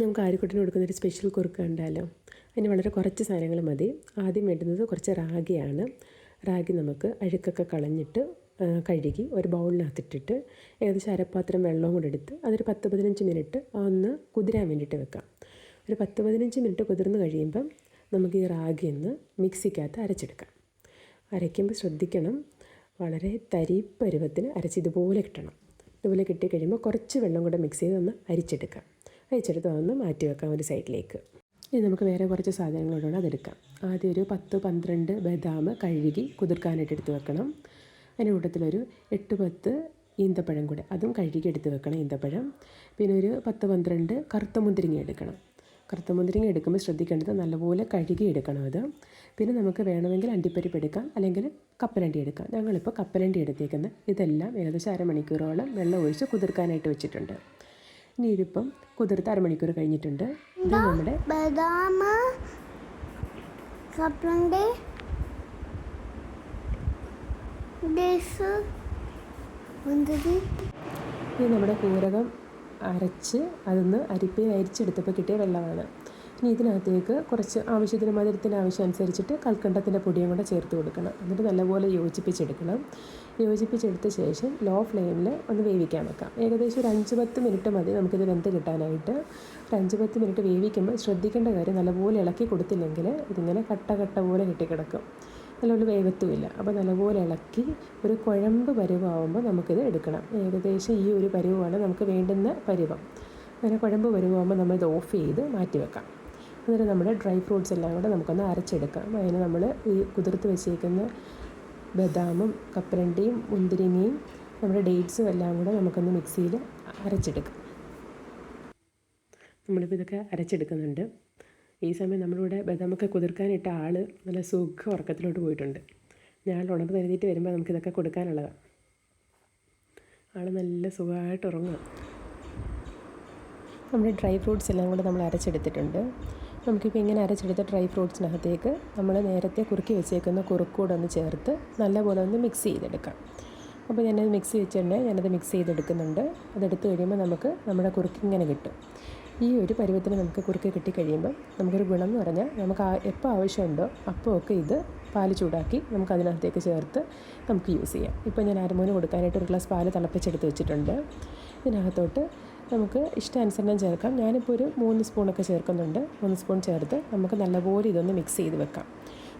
നമുക്ക് ആര്യക്കുട്ടിന് കൊടുക്കുന്ന ഒരു സ്പെഷ്യൽ കുറുക്ക് ഉണ്ടല്ലോ അതിന് വളരെ കുറച്ച് സാധനങ്ങൾ മതി. ആദ്യം വേണ്ടുന്നത് കുറച്ച് റാഗിയാണ്. റാഗി നമുക്ക് അഴുക്കൊക്കെ കളഞ്ഞിട്ട് കഴുകി ഒരു ബൗളിനകത്തിട്ടിട്ട് ഏകദേശം അരപ്പാത്രം വെള്ളവും കൂടെ എടുത്ത് അതൊരു പത്ത് പതിനഞ്ച് മിനിറ്റ് ഒന്ന് കുതിരാൻ വേണ്ടിയിട്ട് വെക്കാം. ഒരു പത്ത് പതിനഞ്ച് മിനിറ്റ് കുതിർന്ന് കഴിയുമ്പം നമുക്ക് ഈ റാഗി ഒന്ന് മിക്സിക്കകത്ത് അരച്ചെടുക്കാം. അരയ്ക്കുമ്പോൾ ശ്രദ്ധിക്കണം വളരെ തരി പരുവത്തിന് അരച്ച് ഇതുപോലെ കിട്ടണം. ഇതുപോലെ കിട്ടി കഴിയുമ്പോൾ കുറച്ച് വെള്ളം കൂടെ മിക്സ് ചെയ്ത് ഒന്ന് അരിച്ചെടുക്കാം. അരിച്ചെടുത്ത് അതൊന്ന് മാറ്റി വെക്കാം ഒരു സൈഡിലേക്ക്. ഇനി നമുക്ക് വേറെ കുറച്ച് സാധനങ്ങളോടാണ് അതെടുക്കാം. ആദ്യം ഒരു പത്ത് പന്ത്രണ്ട് ബദാം കഴുകി കുതിർക്കാനായിട്ട് എടുത്ത് വെക്കണം. അതിന്റെ കൂട്ടത്തിലൊരു എട്ട് പത്ത് ഈന്തപ്പഴം കൂടെ അതും കഴുകി എടുത്ത് വെക്കണം ഈന്തപ്പഴം. പിന്നെ ഒരു പത്ത് പന്ത്രണ്ട് കറുത്ത മുന്തിരിങ്ങ എടുക്കണം. കറുത്ത മുന്തിരിങ്ങ എടുക്കുമ്പോൾ ശ്രദ്ധിക്കേണ്ടത് നല്ലപോലെ കഴുകി എടുക്കണം അത്. പിന്നെ നമുക്ക് വേണമെങ്കിൽ അണ്ടിപ്പരിപ്പ് എടുക്കാം അല്ലെങ്കിൽ കപ്പലണ്ടി എടുക്കാം. ഞങ്ങളിപ്പോൾ കപ്പലണ്ടി എടുത്തേക്കുന്നത്. ഇതെല്ലാം ഏകദേശം അരമണിക്കൂറോളം വെള്ളം ഒഴിച്ച് കുതിർക്കാനായിട്ട് വെച്ചിട്ടുണ്ട്. ഇനി ഇതിപ്പം കുതിർത്ത് അരമണിക്കൂർ കഴിഞ്ഞിട്ടുണ്ട്. ഇത് നമ്മുടെ ബദാം കപ്പലണ്ടി ഇത് നമ്മുടെ കൂരകം അരച്ച് അതൊന്ന് അരിപ്പയിൽ അരിച്ചെടുത്തപ്പോൾ കിട്ടിയ വെള്ളമാണ്. ഇനി ഇതിനകത്തേക്ക് കുറച്ച് ആവശ്യത്തിന് മധുരത്തിന് ആവശ്യം അനുസരിച്ചിട്ട് കൽക്കണ്ടത്തിന്റെ പൊടിയും കൂടെ ചേർത്ത് കൊടുക്കണം. എന്നിട്ട് നല്ലപോലെ യോജിപ്പിച്ചെടുക്കണം. യോജിപ്പിച്ചെടുത്ത ശേഷം ലോ ഫ്ലെയിമിൽ ഒന്ന് വേവിക്കാൻ വെക്കാം. ഏകദേശം ഒരു അഞ്ച് പത്ത് മിനിറ്റ് മതി നമുക്കിത് വെന്ത് കിട്ടാനായിട്ട്. ഒരു അഞ്ച് പത്ത് മിനിറ്റ് വേവിക്കുമ്പോൾ ശ്രദ്ധിക്കേണ്ട കാര്യം നല്ലപോലെ ഇളക്കി കൊടുത്തില്ലെങ്കിൽ ഇതിങ്ങനെ കട്ട കട്ട പോലെ കെട്ടിക്കിടക്കും. നല്ലപോലെ വേഗത്തുമില്ല അപ്പോൾ നല്ലപോലെ ഇളക്കി ഒരു കുഴമ്പ് പരുവാകുമ്പോൾ നമുക്കിത് എടുക്കണം. ഏകദേശം ഈ ഒരു പരുവാണ് നമുക്ക് വേണ്ടുന്ന പരുവം. അങ്ങനെ കുഴമ്പ് പരുവാകുമ്പോൾ നമ്മളിത് ഓഫ് ചെയ്ത് മാറ്റി വെക്കാം. എന്നിട്ട് നമ്മുടെ ഡ്രൈ ഫ്രൂട്ട്സ് എല്ലാം കൂടെ നമുക്കൊന്ന് അരച്ചെടുക്കാം. അതിന് നമ്മൾ ഈ കുതിർത്ത് വെച്ചേക്കുന്ന ബദാമും കപ്പലണ്ടിയും മുന്തിരിങ്ങയും നമ്മുടെ ഡേറ്റ്സും എല്ലാം കൂടെ നമുക്കൊന്ന് മിക്സിയിൽ അരച്ചെടുക്കാം. നമ്മളിപ്പോൾ ഇതൊക്കെ അരച്ചെടുക്കുന്നുണ്ട്. ഈ സമയം നമ്മളിവിടെ ബദാമൊക്കെ കുതിർക്കാനിട്ട ആൾ നല്ല സുഖ ഉറക്കത്തിലോട്ട് പോയിട്ടുണ്ട്. ഞാൻ ഉണർന്ന് എഴുതിയിട്ട് വരുമ്പോൾ നമുക്കിതൊക്കെ കൊടുക്കാനുള്ളതാണ് ആൾ നല്ല സുഖമായിട്ട് ഉറങ്ങുക നമ്മുടെ ഡ്രൈ ഫ്രൂട്ട്സ് എല്ലാം കൂടെ നമ്മൾ അരച്ചെടുത്തിട്ടുണ്ട്. നമുക്കിപ്പോൾ ഇങ്ങനെ അരച്ചെടുത്ത ഡ്രൈ ഫ്രൂട്ട്സിനകത്തേക്ക് നമ്മൾ നേരത്തെ കുറുക്കി വെച്ചേക്കുന്ന കുറുക്കൂടെ ഒന്ന് ചേർത്ത് നല്ലപോലെ ഒന്ന് മിക്സ് ചെയ്തെടുക്കാം. അപ്പോൾ ഞാനത് മിക്സ് വെച്ചിട്ടുണ്ട് ഞാനത് മിക്സ് ചെയ്തെടുക്കുന്നുണ്ട്. അതെടുത്ത് കഴിയുമ്പോൾ നമുക്ക് നമ്മുടെ കുറുക്ക് ഇങ്ങനെ കിട്ടും. ഈ ഒരു പരുവത്തിന് നമുക്ക് കുറുക്ക് കിട്ടിക്കഴിയുമ്പോൾ നമുക്കൊരു ഗുണം എന്ന് പറഞ്ഞാൽ നമുക്ക് എപ്പോൾ ആവശ്യമുണ്ടോ അപ്പോൾ ഒക്കെ ഇത് പാൽ ചൂടാക്കി നമുക്ക് അതിനകത്തേക്ക് ചേർത്ത് നമുക്ക് യൂസ് ചെയ്യാം. ഇപ്പോൾ ഞാൻ അരമൂന് കൊടുക്കാനായിട്ട് ഒരു ഗ്ലാസ് പാൽ തിളപ്പിച്ചെടുത്ത് വെച്ചിട്ടുണ്ട്. ഇതിനകത്തോട്ട് നമുക്ക് ഇഷ്ടാനുസരണം ചേർക്കാം. ഞാനിപ്പോൾ ഒരു മൂന്ന് സ്പൂണൊക്കെ ചേർക്കുന്നുണ്ട്. മൂന്ന് സ്പൂൺ ചേർത്ത് നമുക്ക് നല്ലപോലെ ഇതൊന്ന് മിക്സ് ചെയ്ത് വെക്കാം.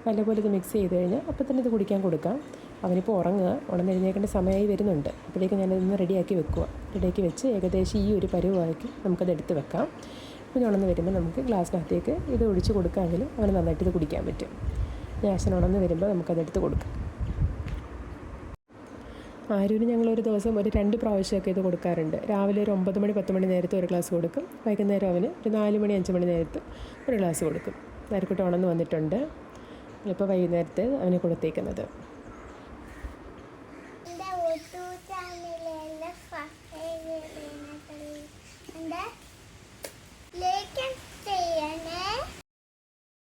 നല്ലപോലെ ഇത് മിക്സ് ചെയ്ത് കഴിഞ്ഞാൽ അപ്പോൾ തന്നെ ഇത് കുടിക്കാൻ കൊടുക്കാം. അവനിപ്പോൾ ഉറങ്ങുക ഉണർന്നെഴുന്നേക്കേണ്ട സമയമായി വരുന്നുണ്ട്. അപ്പോഴേക്കും ഞാനിതൊന്ന് റെഡിയാക്കി വെക്കുക. റെഡിയാക്കി വെച്ച് ഏകദേശം ഈ ഒരു പരുവാക്കി നമുക്കത് എടുത്ത് വെക്കാം. പിന്നെ ഉണർന്ന് വരുമ്പോൾ നമുക്ക് ഗ്ലാസ്സിനകത്തേക്ക് ഇത് ഒഴിച്ച് കൊടുക്കാമെങ്കിൽ അവന് നന്നായിട്ട് ഇത് കുടിക്കാൻ പറ്റും. ഞാൻ അച്ഛൻ ഉണർന്ന് വരുമ്പോൾ നമുക്കതെടുത്ത് കൊടുക്കാം. ആരൂന് ഞങ്ങൾ ഒരു ദിവസം ഒരു രണ്ട് പ്രാവശ്യമൊക്കെ ഇത് കൊടുക്കാറുണ്ട്. രാവിലെ ഒരു ഒമ്പത് മണി പത്ത് മണി നേരത്തെ ഒരു ഗ്ലാസ് കൊടുക്കും. വൈകുന്നേരം അവന് ഒരു നാല് മണി അഞ്ച് മണി നേരത്ത് ഒരു ഗ്ലാസ് കൊടുക്കും. നേരക്കൂട്ട് ഉണർന്ന് വന്നിട്ടുണ്ട്. ഇപ്പോൾ വൈകുന്നേരത്തെ അവന് കൊടുത്തേക്കുന്നത്.